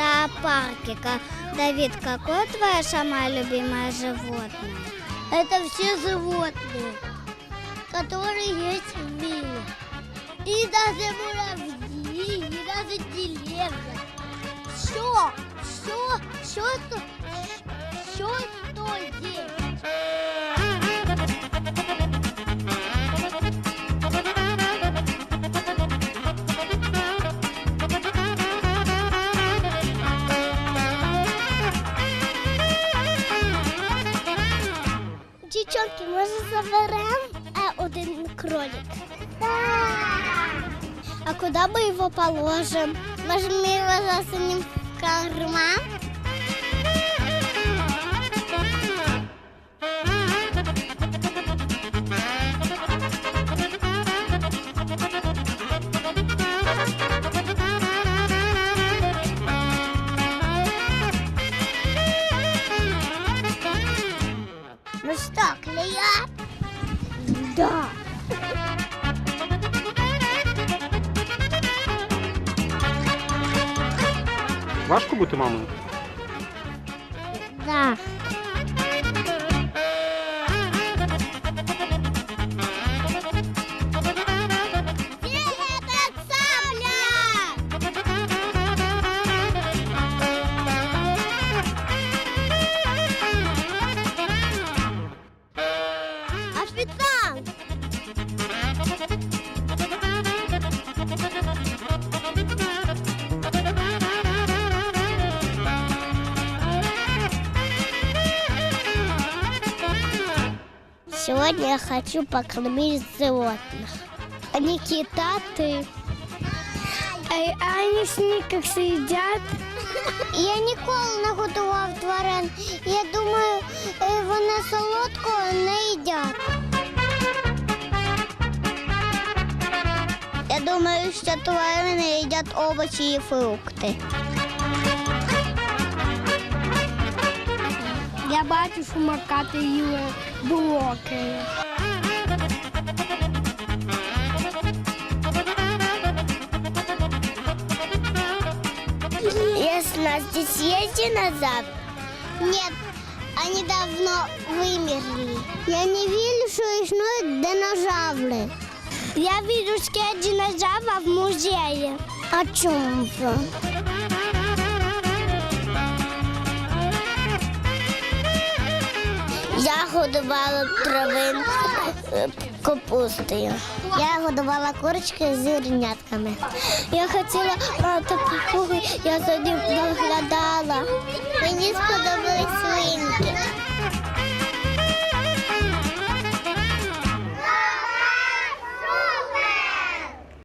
зоопарке. Давид, какое твое самое любимое животное? Это все животные, которые есть в мире. И даже муравьи, и даже деревья. Все, все, все, что, Дівчонки, може заберемо е, один кролик? А куди ми його положимо? Може ми його засунемо в карман? Да. Важко бути мамою? Да. Официант! Сегодня я хочу покормить животных. Они китаты. А они сникерсы едят? Я ніколи не годував тварин. Я думаю, е, вони солодкого не думаю, що тварини їдять овочі і фрукти. Я бачу, що макати їли блоки. Если у нас здесь есть динозавр? Нет, они давно вымерли. Я не вижу, что существуют динозавры. Я вижу скелет динозавра в музее. О чем вы? Я годувала травин е, капустою. Я годувала курочки з зернятками. Я хотіла мати кухню, я за ним доглядала. Мені сподобалося